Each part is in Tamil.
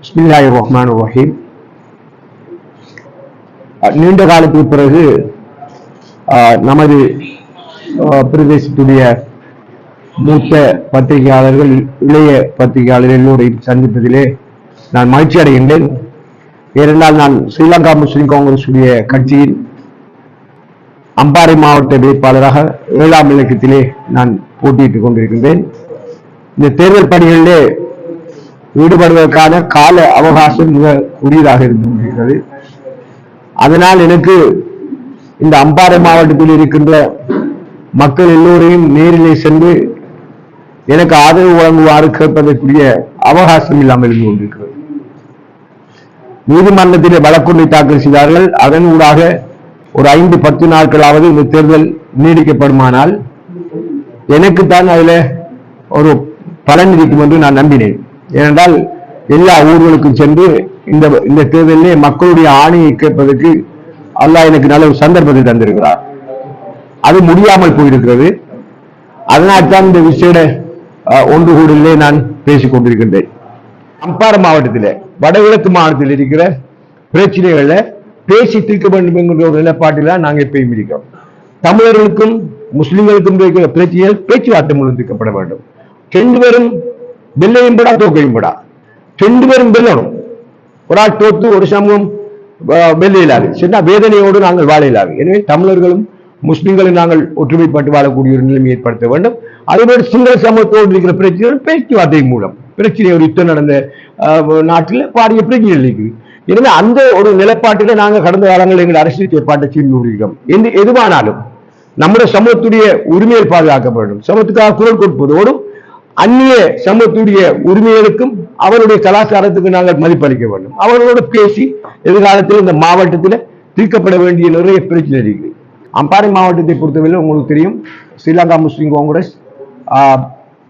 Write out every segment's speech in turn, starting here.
பிஸ்மில்லாஹிர் ரஹ்மான் ரஹீம் நீண்ட காலத்துக்கு பிறகு நமது பிரதேசத்துடைய மூத்த பத்திரிகையாளர்கள் இளைய பத்திரிகையாளர்கள் எல்லோரையும் சந்திப்பதிலே நான் மகிழ்ச்சி அடைகின்றேன். ஏனென்றால் நான் ஸ்ரீலங்கா முஸ்லிம் காங்கிரஸ் உடைய கட்சியின் அம்பாறை மாவட்ட வேட்பாளராக ஏழாம் இலக்கத்திலே நான் போட்டியிட்டுக் கொண்டிருக்கின்றேன். இந்த தேர்தல் பணிகளிலே ஈடுபடுவதற்கான கால அவகாசம் மிக குறுகியதாக இருந்து அதனால் எனக்கு இந்த அம்பாறை மாவட்டத்தில் இருக்கின்ற மக்கள் எல்லோரையும் நேரிலே சென்று எனக்கு ஆதரவு வழங்குவாறு கேட்பதற்குரிய அவகாசம் இல்லாமல் இருந்து கொண்டிருக்கிறது. நீதிமன்றத்திலே வழக்கொன்றை தாக்கல் செய்தார்கள். அதன் ஊடாக ஒரு ஐந்து பத்து நாட்களாவது இந்த தேர்தல் நீடிக்கப்படுமானால் எனக்குத்தான் அதில் ஒரு பலன் இருக்கும் என்று நான் நம்பினேன். ஏனென்றால் எல்லா ஊர்களுக்கும் சென்று இந்த இந்த தேர்தலிலே மக்களுடைய ஆணையை கேட்பதற்கு அல்லாஹ் எனக்கு நல்ல ஒரு சந்தர்ப்பத்தை தந்திருக்கிறார். அது முடியாமல் போயிருக்கிறது. அதனால் தான் இந்த விசேட ஒன்று கூடலே நான் பேசிக் கொண்டிருக்கின்றேன். அம்பாறை மாவட்டத்தில் வடகிழக்கு மாவட்டத்தில் இருக்கிற பிரச்சனைகளை பேசி தீர்க்க வேண்டும் என்கிற ஒரு நிலைப்பாட்டில் தான் நாங்கள் எப்பயும் இருக்கிறோம். தமிழர்களுக்கும் முஸ்லிம்களுக்கும் இருக்கிற பிரச்சனைகள் பேச்சுவார்த்தை மூலம் தீர்க்கப்பட வேண்டும். ரெண்டு பேரும் வெள்ளையும் படா தோக்கையும் படா ரெண்டு பேரும் வெல்லணும் ஒரு ஆள் தோத்து ஒரு சமூகம் அஹ், சின்ன வேதனையோடு நாங்கள் வாழையிலாது எனவே தமிழர்களும் முஸ்லிம்களும் நாங்கள் ஒற்றுமைப்பட்டு வாழக்கூடிய ஒரு நிலைமை ஏற்படுத்த வேண்டும் அதேபோல் சிங்கள சமூகத்தோடு இருக்கிற பிரச்சனைகள் பேச்சுவார்த்தை மூலம் பிரச்சனை ஒரு யுத்தம் நடந்த அஹ், நாட்டில் பாரிய பிரச்சனைகள் இருக்குது எனவே அந்த ஒரு நிலைப்பாட்டில் நாங்கள் கடந்த காலங்களில் எங்கள் அரசியல் ஏற்பாட்டை செய்து கொண்டிருக்கிறோம் எந்த எதுவானாலும் நம்முடைய சமூகத்துடைய உரிமையை பாதுகாக்க வேண்டும் சமூகத்துக்காக குரல் கொடுப்பதோடு அந்நிய சமூகத்துடைய உரிமைகளுக்கும் அவருடைய கலாச்சாரத்துக்கு நாங்கள் மதிப்பளிக்க வேண்டும். அவர்களோடு பேசி எதிர்காலத்தில் இந்த மாவட்டத்தில் தீர்க்கப்பட வேண்டிய நிறைய பிரச்சனை இருக்குது. அம்பாறை மாவட்டத்தை பொறுத்தவரையில் உங்களுக்கு தெரியும் ஸ்ரீலங்கா முஸ்லீம் காங்கிரஸ்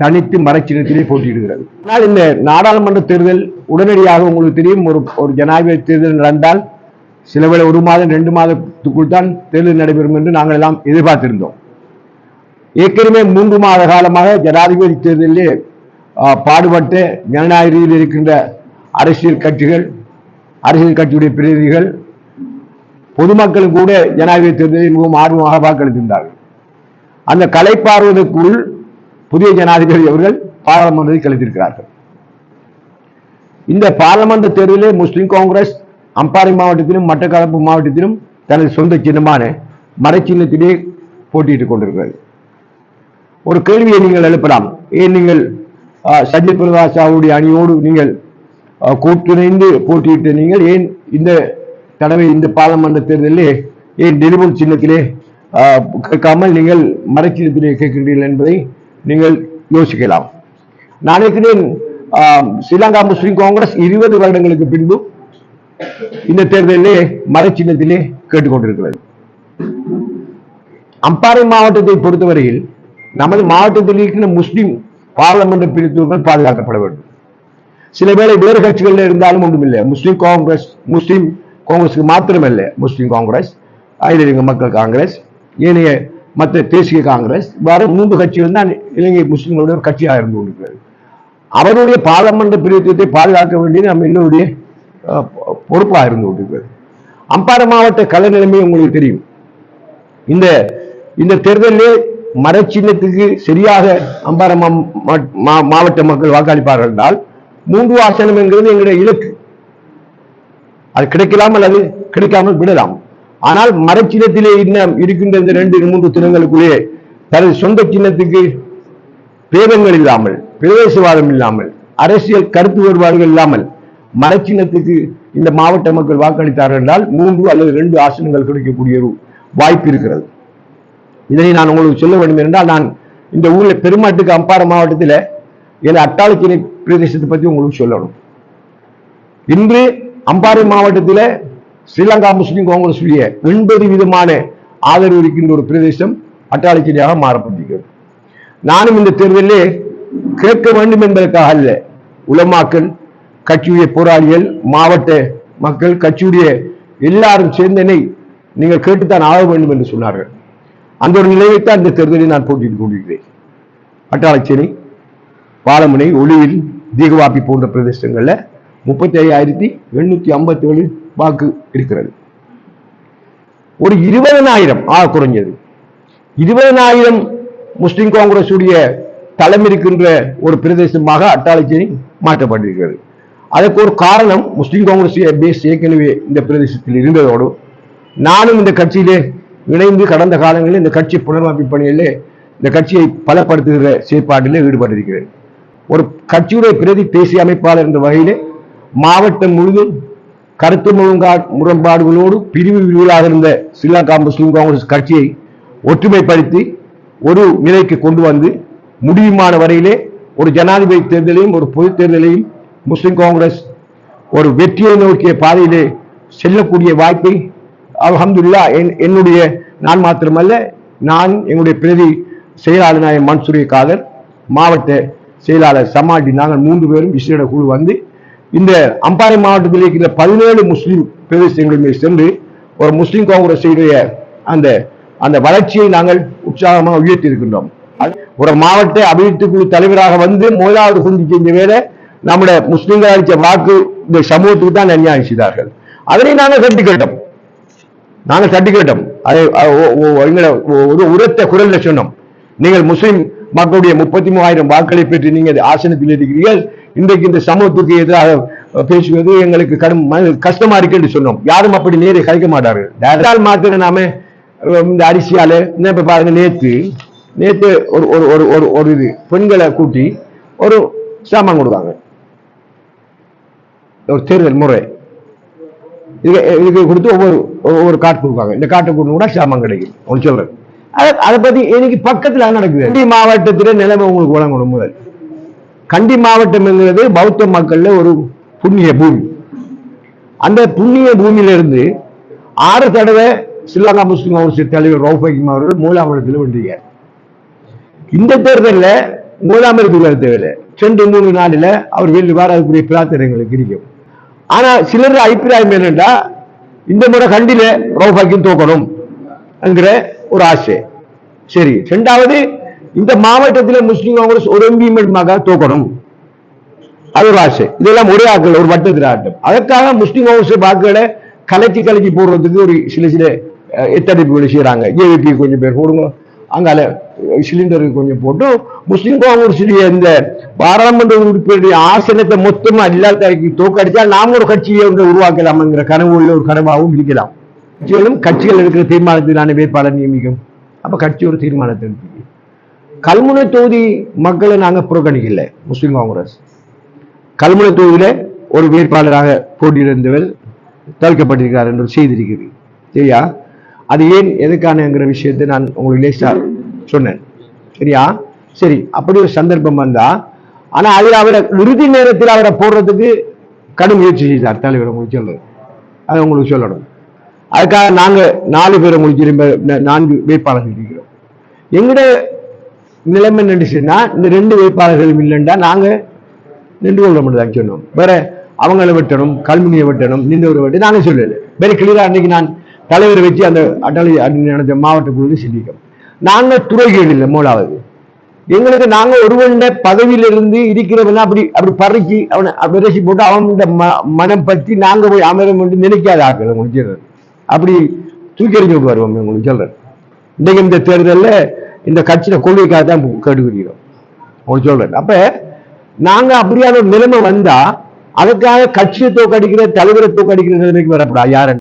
தனித்து மறைச்சினத்திலே போட்டியிடுகிறது. ஆனால் இந்த நாடாளுமன்ற தேர்தல் உடனடியாக உங்களுக்கு தெரியும் ஒரு ஒரு ஜனாதிபதி தேர்தல் நடந்தால் சில வேளை ஒரு மாதம் ரெண்டு மாதத்துக்குள் தான் தேர்தல் நடைபெறும் என்று நாங்கள் எல்லாம் எதிர்பார்த்திருந்தோம். ஏற்கனவே மூன்று மாத காலமாக ஜனாதிபதி தேர்தலிலே பாடுபட்டு ஜனநாயக ரீதியில் இருக்கின்ற அரசியல் கட்சிகள் அரசியல் கட்சியுடைய பிரதிநிதிகள் பொதுமக்களும் கூட ஜனாதிபதி தேர்தலில் மிகவும் ஆர்வமாக வாக்களித்திருந்தார்கள். அந்த கலைப்பார்வதற்குள் புதிய ஜனாதிபதி அவர்கள் பாராளுமன்றத்தில் கழித்திருக்கிறார்கள் இந்த பாராளுமன்ற தேர்தலில் முஸ்லிம் காங்கிரஸ் அம்பாறை மாவட்டத்திலும் மட்டக்களப்பு மாவட்டத்திலும் தனது சொந்த சின்னமான மறைச்சின்னத்திலே போட்டியிட்டுக் கொண்டிருக்கிறது. ஒரு கேள்வியை நீங்கள் எழுப்பலாம். ஏன் நீங்கள் சஜித் பிரகாஷாவுடைய அணியோடு நீங்கள் ஆஹ், கூட்டிணைந்து போட்டியிட்ட நீங்கள் ஏன் இந்த தடவை இந்த பாராளுமன்ற தேர்தலிலே ஏன் டெலிபோன் சின்னத்திலே ஆஹ், கேட்காமல் நீங்கள் மறைச்சிடத்திலே கேட்கிறீர்கள் என்பதை நீங்கள் யோசிக்கலாம். நான் நினைக்கிறேன் ஆஹ், ஸ்ரீலங்கா முஸ்லிம் காங்கிரஸ் இருபது வருடங்களுக்கு பின்பு இந்த தேர்தலிலே மறைச்சின்னத்திலே கேட்டுக்கொண்டிருக்கிறது. அம்பாறை மாவட்டத்தை பொறுத்தவரையில் நமது மாவட்டத்தில் இருக்கின்ற முஸ்லிம் பாராளுமன்ற பிரிவுகள் பாதுகாக்கப்பட வேண்டும். சில வேளை வேறு கட்சிகளில் இருந்தாலும் ஒன்றுமில்லை. முஸ்லிம் காங்கிரஸ் முஸ்லிம் காங்கிரஸுக்கு மாத்திரமல்ல. முஸ்லிம் காங்கிரஸ் அகில மக்கள் காங்கிரஸ் ஏனைய மற்ற தேசிய காங்கிரஸ் இவ்வாறு மூன்று கட்சிகள் தான் இலங்கை முஸ்லீம்களுடைய ஒரு கட்சியாக இருந்து கொண்டிருக்கிறது. அவருடைய பாராளுமன்ற பிரிவுத்தை பாதுகாக்க வேண்டியது நம்ம எல்லோருடைய அஹ், பொ- பொறுப்பாக இருந்து கொண்டிருக்கிறது. அம்பாறை மாவட்ட கலை நிலைமை உங்களுக்கு தெரியும். இந்த இந்த தேர்தலிலே மரச்சின்னத்துக்கு சரியாக அம்பாரம் மா- மாவட்ட மக்கள் வாக்களிப்பார்கள் என்றால் மூன்று ஆசனம் என்கிறது எங்களுடைய இலக்கு. அது கிடைக்கலாமல் அது கிடைக்காமல் விடலாம். ஆனால் மரச்சின்னத்திலே இன்னும் இருக்கின்ற இந்த ரெண்டு மூன்று தினங்களுக்குள்ளே தனது சொந்த சின்னத்துக்கு பேதங்கள் இல்லாமல் பிரவேசவாதம் இல்லாமல் அரசியல் கருத்து வேறுபாடுகள் இல்லாமல் மரச்சின்னத்துக்கு இந்த மாவட்ட மக்கள் வாக்களித்தார்கள் என்றால் மூன்று அல்லது ரெண்டு ஆசனங்கள் கிடைக்கக்கூடிய ஒரு வாய்ப்பு இருக்கிறது. இதனை நான் உங்களுக்கு சொல்ல வேண்டும் என்றால் நான் இந்த ஊரில் பெருமாட்டுக்கு அம்பாறை மாவட்டத்தில் என் அட்டாளச்சினை பிரதேசத்தை பற்றி உங்களுக்கு சொல்லணும். இன்று அம்பாறை மாவட்டத்தில் ஸ்ரீலங்கா முஸ்லீம் காங்கிரஸ் உடைய எண்பது விதமான ஆதரவு இருக்கின்ற ஒரு பிரதேசம் அட்டாளச்சினையாக மாறப்பட்டிருக்கிறது. நானும் இந்த தேர்தலிலே கேட்க வேண்டும் என்பதற்காக அல்ல உலமாக்கள் கட்சியுடைய போராளிகள் மாவட்ட மக்கள் கட்சியுடைய எல்லாரும் சேர்ந்தனை நீங்கள் கேட்டுத்தான் ஆக வேண்டும் என்று சொன்னார்கள். அந்த ஒரு நிலையைத்தான் இந்த தேர்தலில் நான் போட்டியிட்டுக் கொண்டிருக்கிறேன். பட்டாளச்சேரி பாலமுனை ஒளிவில் தீகவாப்பி போன்ற பிரதேசங்களில் முப்பத்தி ஐயாயிரத்தி எண்ணூற்றி ஐம்பத்தி ஏழு வாக்கு இருக்கிறது. ஒரு இருபதனாயிரம் ஆ குறைஞ்சது. இருபதனாயிரம் முஸ்லிம் காங்கிரஸ் உடைய தளம் இருக்கின்ற ஒரு பிரதேசமாக அட்டாளச்சேரி மாற்றப்பட்டிருக்கிறது. அதற்கு ஒரு காரணம் முஸ்லிம் காங்கிரஸ் பேஸ் ஏற்கனவே இந்த பிரதேசத்தில் இருந்ததோடு நானும் இந்த கட்சியிலே இணைந்து கடந்த காலங்களில் இந்த கட்சி புனரமைப்பு பணிகளில் இந்த கட்சியை பலப்படுத்துகிற செயற்பாட்டிலே ஈடுபட்டிருக்கிறேன். ஒரு கட்சியுடைய பிரதி தேசிய அமைப்பாளர் என்ற வகையிலே மாவட்டம் முழுவதும் கருத்து முழுங்கா முரண்பாடுகளோடு பிரிவு பிரிவுகளாக இருந்த ஸ்ரீலங்கா முஸ்லிம் காங்கிரஸ் கட்சியை ஒற்றுமைப்படுத்தி ஒரு நிலைக்கு கொண்டு வந்து முடியுமான வரையிலே ஒரு ஜனாதிபதி தேர்தலையும் ஒரு பொது தேர்தலையும் முஸ்லிம் காங்கிரஸ் ஒரு வெற்றியை நோக்கிய பாதையிலே செல்லக்கூடிய வாய்ப்பை அலமதுல்லா என் என்னுடைய நான் மாத்திரமல்ல நான் எங்களுடைய பிரதி செயலாளர் நாயகம் மன்சூரிய காதர் மாவட்ட செயலாளர் சமாஜி நாங்கள் மூன்று பேரும் விசேட குழு வந்து இந்த அம்பாறை மாவட்டத்தில் இருக்கிற பதினேழு முஸ்லீம் பிரதேசங்களுமே சென்று ஒரு முஸ்லீம் காங்கிரஸுடைய அந்த அந்த வளர்ச்சியை நாங்கள் உற்சாகமாக உயர்த்தி இருக்கின்றோம் ஒரு மாவட்ட அபிவிருத்தி குழு தலைவராக வந்து முதலாவது குந்தி செஞ்ச வேலை நம்முடைய முஸ்லீம்கள் அளித்த வாக்கு இந்த சமூகத்துக்கு தான் அநியாயம் செய்தார்கள். அதனை நாங்கள் கட்டிக்கிட்டோம் நாங்கள் தட்டி கேட்டோம் அதை எங்களை ஒரு உரத்த குரல்ல சொன்னோம். நீங்கள் முஸ்லிம் மக்களுடைய முப்பத்தி மூவாயிரம் வாக்களை பெற்று நீங்கள் ஆசனத்தில் இருக்கிறீர்கள். இன்றைக்கு இந்த சமூகத்துக்கு எதிராக பேசுவது எங்களுக்கு கடும் கஷ்டமா இருக்கு என்று சொன்னோம். யாரும் அப்படி நேரே கழிக்க மாட்டார்கள். டேரக்டால் மாத்திர நாம இந்த அரிசியால என்ன இப்ப பாருங்க நேத்து நேத்து ஒரு ஒரு ஒரு ஒரு ஒரு இது பெண்களை கூட்டி ஒரு சாமான் கொடுத்தாங்க. ஒரு தேர்தல் முறை. இது இதுக்கு கொடுத்து ஒவ்வொரு ஒவ்வொரு காட்டு கொடுப்பாங்க. இந்த காட்டை கொடுத்து கூட சாமான் கிடைக்கும். ஒன்று சொல்கிறேன் அதை அதை பற்றி இன்னைக்கு பக்கத்தில் நடக்குது? கண்டி மாவட்டத்தில் நிலைமை உங்களுக்கு வழங்கணும் முதல். கண்டி மாவட்டம்ங்கிறது பௌத்த மக்களில் ஒரு புண்ணிய பூமி. அந்த புண்ணிய பூமியில இருந்து ஆறு தடவை ஸ்ரீலங்கா முஸ்லிம் கவுன்சில் தலைவர் ரவுஃபகிம் அவர்கள் மூலாமலத்தில் வென்றிருக்கார் இந்த தேர்தலில் மூலாமரத்துக்கு தேவையில்லை. ரெண்டு மூணு நாளில் அவர் வெளியில் வர அதுக்குரிய பிரார்த்தனைகளுக்கு இருக்கும் ஆனா சிலர் அபிப்பிராயம் என்னன்னா இந்த முறை கண்டில ரவுஃபாக்கியும் தூக்கணும் என்கிற ஒரு ஆசை. சரி ரெண்டாவது இந்த மாவட்டத்தில் முஸ்லீம் காங்கிரஸ் ஒரு எம்பி மட்டுமாக தோக்கணும்? அது ஒரு ஆசை. இதெல்லாம் ஒரே ஆட்கள் ஒரு வட்டத்தில் ஆட்டம் அதற்காக முஸ்லீம் காங்கிரஸ் வாக்குகளை கலக்கி கலக்கி போடுறதுக்கு ஒரு சில சில அஹ், எத்தடிப்புகளை செய்யறாங்க ஏவிபி கொஞ்சம் பேர் போடுங்க. அங்கால சிலிண்டருக்கு கொஞ்சம் போட்டு முஸ்லீம் காங்கிரஸுடைய இந்த பாராளுமன்ற உறுப்பினருடைய ஆசனத்தை மொத்தமா எல்லாத்தையும் தோக்கடிச்சா நாம ஒரு கட்சியை ஒன்று உருவாக்கலாம்ங்கிற கனவு உள்ள ஒரு கனவாகவும் இருக்கலாம். கட்சிகளும் கட்சிகள் இருக்கிற தீர்மானத்திலான வேட்பாளர் நியமிக்கும். அப்ப கட்சி ஒரு தீர்மானத்தை எடுத்து கல்முனை தொகுதி மக்களை நாங்க புறக்கணிக்கல முஸ்லீம் காங்கிரஸ். கல்முனை தொகுதியில ஒரு வேட்பாளராக போட்டியிருந்தவர் தவிர்க்கப்பட்டிருக்கிறார் என்று செய்திருக்கிறது செய்தி சரியா? அது ஏன் எதுக்கானங்கிற விஷயத்தை நான் உங்களுக்கு லேசாக சொன்னேன். சரியா? சரி அப்படி ஒரு சந்தர்ப்பம் வந்தா ஆனா அதில் அவரை இறுதி நேரத்தில் அவரை போடுறதுக்கு கடும் முயற்சி செய்தார் தலைவர் உங்களுக்கு சொல்றது அது உங்களுக்கு சொல்லணும். அதுக்காக நாங்க நாலு பேரை உங்களுக்கு நான்கு வேட்பாளர்கள் இருக்கிறோம். எங்கட நிலைமை நின்றுச்சுன்னா இந்த ரெண்டு வேட்பாளர்களும் இல்லைன்னா நாங்க நின்று கொள்ள முடியாது சொன்னோம். வேற அவங்கள வெட்டணும் கல்முனியை வெட்டணும் நின்றவரை வெட்டி நாங்கள் சொல்லலை. வேற கிளியரா அன்னைக்கு நான் தலைவரை வச்சு அந்த அட்டாளி நடந்த மாவட்ட குழுவில் சிந்திக்கும் நாங்க துறைகள் இல்லை மூலாவது. எங்களுக்கு நாங்க ஒருவன்ட பதவியிலிருந்து இருக்கிறவன அப்படி அப்படி பறக்கி அவனை விரசி போட்டு அவன் ம- மனம் பற்றி நாங்க போய் அமரம் என்று நினைக்காத ஆக்கள் உங்களுக்கு சொல்றேன். அப்படி தூக்கறிஞ்சு வருவோம் உங்களுக்கு சொல்றேன். இன்றைக்கு இந்த தேர்தலில் இந்த கட்சியில கொள்கைக்காக தான் கேட்டுக்கிறோம் உங்களுக்கு சொல்றேன். அப்ப நாங்க அப்படியான நிலைமை வந்தா அதுக்காக கட்சியை தோக்கடிக்கிற தலைவரை தோக்கடிக்கிற நிலைமைக்கு வரப்படா யாரு